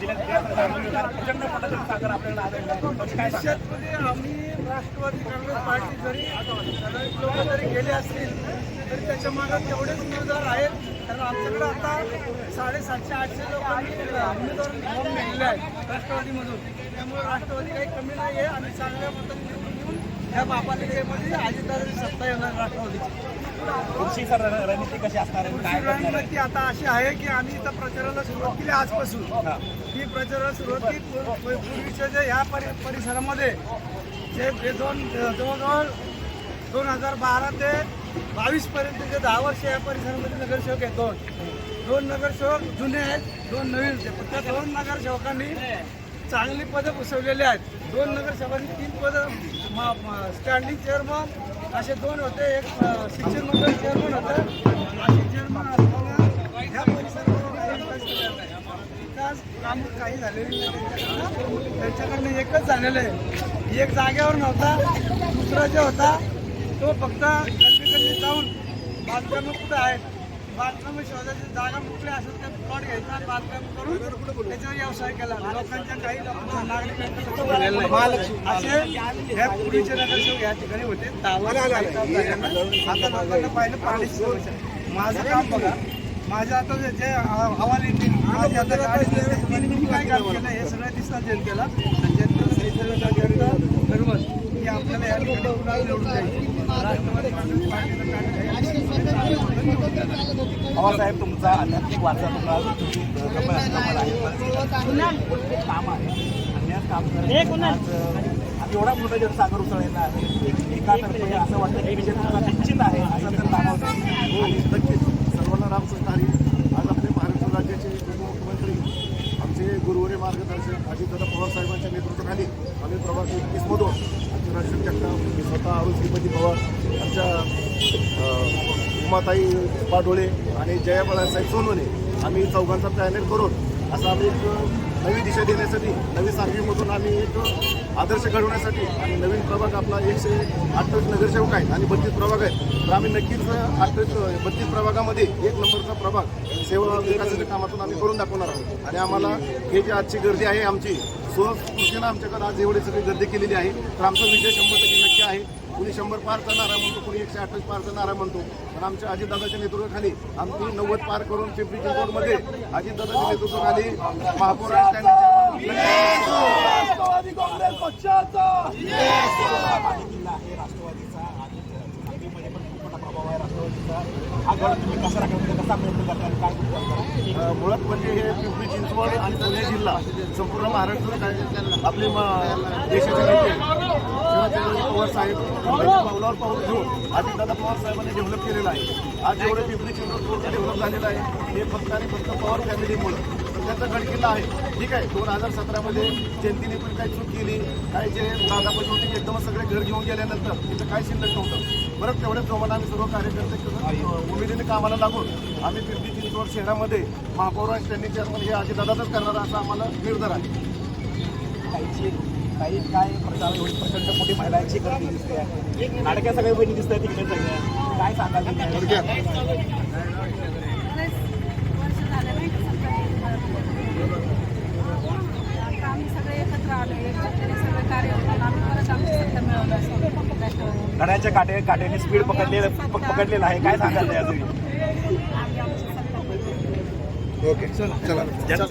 जिल्ह्यात आम्ही राष्ट्रवादी काँग्रेस पार्टी जरी लोक जरी गेले असतील तरी त्याच्या मागात तेवढेच उमेदवार आहेत. कारण आमच्याकडे आता साडेसातशे आठशे लोक उमेदवार फॉर्म निघले आहेत राष्ट्रवादीमधून. त्यामुळे राष्ट्रवादी काही कमी नाही आहे आणि चांगल्या मतांनी ह्या महापालिकेमध्ये अजितदादाची सत्ता येणार राष्ट्रवादीची. रणनीती कशी असणार? रणनीती आता अशी आहे की आम्ही इथं प्रचाराला सुरुवात केली आजपासून. हा. प्रचाराला सुरुवात केली. पूर्वीच्या जे ह्या परि परिसरामध्ये जे दोन जवळजवळ दोन हजार बारा ते बावीस पर्यंत जे दहा वर्ष या परिसरामध्ये नगरसेवक आहेत दोन. दोन नगरसेवक जुने आहेत दोन नवीन त्या दोन नगरसेवकांनी चांगली पदं घुसवलेली आहेत. दोन नगरसेवकांनी तीन पदं स्टँडिंग चेअरमन असे दोन होते. एक शिक्षण मंडळ चेअरमन होतं. नाशिक चेअरमन असताना ह्या परिसरामध्ये विकास काम काही झालेली नाही. त्यांच्याकडनं एकच झालेलं आहे. एक जागेवर नव्हता दुसरा जे होता तो फक्त गल्ली गल्ली जाऊन बांधकामं कुठं आहेत? बांधकामं शोधायची जागा मोकळी असेल तर प्लॉट घ्यायचा बांधकाम करून त्याच्यावर व्यवसाय केला. लोकांच्या काही नागरिकांना. असे ह्या पूर्वीचे नगरसेवक या ठिकाणी होते. आता लोकांना पाहिलं आहे. माझं काम बघा. माझ्या आता जे- अहवाल येतील माझे आता गाडी मी काय काम केलं हे सगळं दिसतात जनतेला जनतेला की आपल्याला या ठिकाणी निवडून राष्ट्रवादी काँग्रेस पार्टीला टाकायचं. पवार साहेब तुमचा आध्यात्मिक वारसा तुम्हाला तुमची काम आहे. काम एवढा मोठा जर सागर उसळलेला आहे. एका तर्फे असं वाटतं की विजय तुम्हाला निश्चित आहे. असं तर हो नक्कीच सर्वांना राम संतारी आज आपले महाराष्ट्र राज्याचे उपमुख्यमंत्री आमचे गुरुवारी मार्गदर्शक अजितदादा पवार साहेबांच्या नेतृत्वाखाली आम्ही प्रभाग एकवीसमधून आमचे जगताप मी स्वतः अरुण श्रीपती पवार उमाताई पाडोळे आणि जयाबाळासाहेब सोनवणे आम्ही चौघांचा पॅनल करून असं आम्ही एक नवी दिशा देण्यासाठी नवी सांगलीमधून आम्ही एक आदर्श घडवण्यासाठी आणि नवीन प्रभाग आपला एकशे अठ्ठावीस नगरसेवक आहेत आणि बत्तीस प्रभाग आहेत. तर आम्ही नक्कीच अठ्ठावीस बत्तीस प्रभागामध्ये एक नंबरचा प्रभाग सेवा विकासाच्या कामातून आम्ही करून दाखवणार आहोत. आणि आम्हाला हे जी आजची गर्दी आहे आमची स्वस्फूर्तीनं आमच्याकडे आज एवढी सगळी गर्दी केलेली आहे. तर आमचा विजय शंभर टक्के नक्की आहे. कुणी शंभर पार करणारा म्हणतो कुणी एकशे अठ्ठावीस पार करणारा म्हणतो. पण आमच्या अजितदादाच्या नेतृत्वाखाली आमची नव्वद पार करून पिंपरी चिंचवडमध्ये अजितदादाच्या नेतृत्वाखाली महापौर राष्ट्रवादी काँग्रेस पक्षाचा. आहे राष्ट्रवादीचा हा मुळात म्हणजे हे पिंपरी चिंचवड आणि पुणे जिल्हा संपूर्ण महाराष्ट्र काय आपले म- देशाचे नेते. साहेबांच्या पवार साहेब पावलावर पाऊल घेऊन अजितदादा पवार साहेबांनी डेव्हलप केलेलं आहे. आज जेवढे पिंपरी चिंचवड पूर्ण डेव्हलप झालेलं आहे. हे फक्त आणि फक्त पवार फॅमिलीमुळं. तर त्याचा गडकिल्ला आहे. ठीक आहे दोन हजार सतरामध्ये जनतेने पण काही चूक केली काय जे दादापाशी होते एकदम सगळे घर घेऊन गेल्यानंतर तिथं काय शिल्लक नव्हतं. बरं तेवढ्याच प्रमाणात आम्ही सर्व कार्यकर्ते उमेदीने कामाला लागून आम्ही पिंपरी चिंचवड शहरामध्ये महापौर आणि त्यांनी चेअरमन हे अजितदादाच करणार असा आम्हाला निर्धार आहे. काहीची काही काय प्रचार एवढी प्रचंड मोठी महिलांची गर्दी दिसते. नाटक्या सगळ्या बहिणी दिसत आहेत तिकडे सगळ्या काय सांगाल तुम्ही? गड्याच्या काटे काट्याने स्पीड पकडलेलं पक- पकडलेलं आहे. काय सांगाल सत्ता ओके चला.